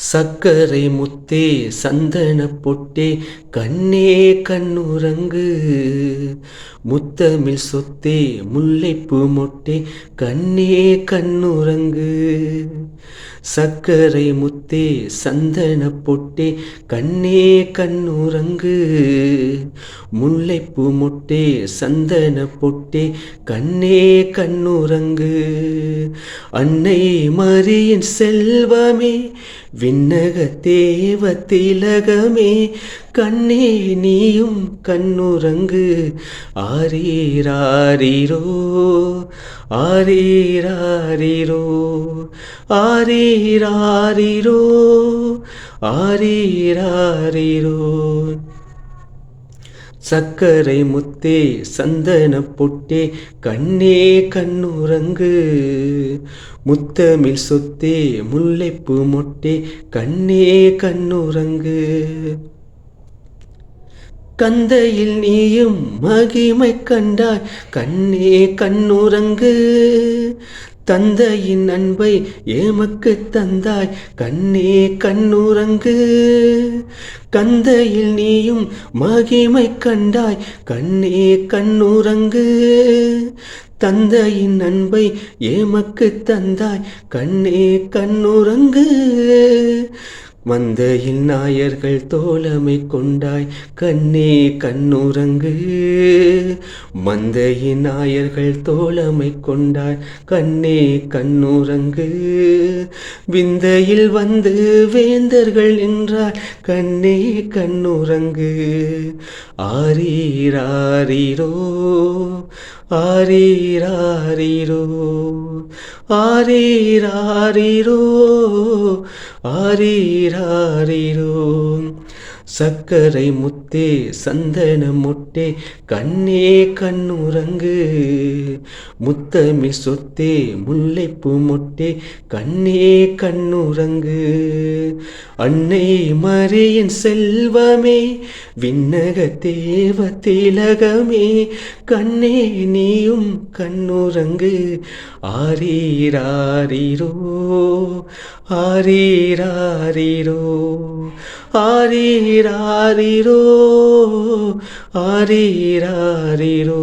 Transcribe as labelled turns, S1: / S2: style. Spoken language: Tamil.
S1: சக்கரை முத்தே சந்தன பொட்டே கண்ணே கண்ணுரங்கு முத்தமிழ் சொத்தே முல்லைப்பூ மொட்டே கண்ணே கண்ணுறங்கு சக்கரை முத்தே சந்தன பொட்டே கண்ணே கண்ணுறங்கு முல்லைப்பூ மொட்டே சந்தன பொட்டே கண்ணே கண்ணுறங்கு அன்னை மரியின் செல்வமே விண்ணக தேவ திலகமே கண்ணே நீயும் கண்ணுறங்கு. ஆரீராரீரோ ஆரீராரீரோ ஆரீராரீரோ ஆரீராரீரோ. சக்கரை முத்தே சந்தன பொட்டே கண்ணே கண்ணுறங்கு. முத்தமிழ் சொத்தே முல்லைப்பு மொட்டே கண்ணே கண்ணுறங்கு. கந்தையில் நீயும் மகிமை கண்டாய். கண்ணே கண்ணுறங்கு. தந்தையின் அன்பை ஏமக்கு தந்தாய். கண்ணே கண்ணுறங்கு. கந்தையில் நீயும் மகிமை கண்டாய். கண்ணே கண்ணுறங்கு. தந்தையின் அன்பை ஏமக்கு தந்தாய். கண்ணே கண்ணுறங்கு. வந்த நாயர்கள் தோழமை கொண்டாய் கண்ணே கண்ணுறங்கு. வந்த நாயர்கள் தோழமை கொண்டாய் கண்ணே கண்ணுறங்கு. விந்தையில் வந்து வேந்தர்கள் என்றார் கண்ணே கண்ணுறங்கு. ஆரீராரீரோ ஆரீராரீரோ ஆரீராரீரோ ஆரீராரீரோ. சக்கரை முத்தே சந்தன முட்டே கண்ணே கண்ணுறங்கு முத்தமி சொத்தே முல்லைப்பூ முட்டே கண்ணே கண்ணுறங்கு அன்னை மரியின் செல்வமே விண்ணக தேவ திலகமே. கண்ணே நீயும் கண்ணுறங்கு ஆரீராரீரோ ஆரீராரீரோ ஆரீராரீரோ ஆரீராரீரோ.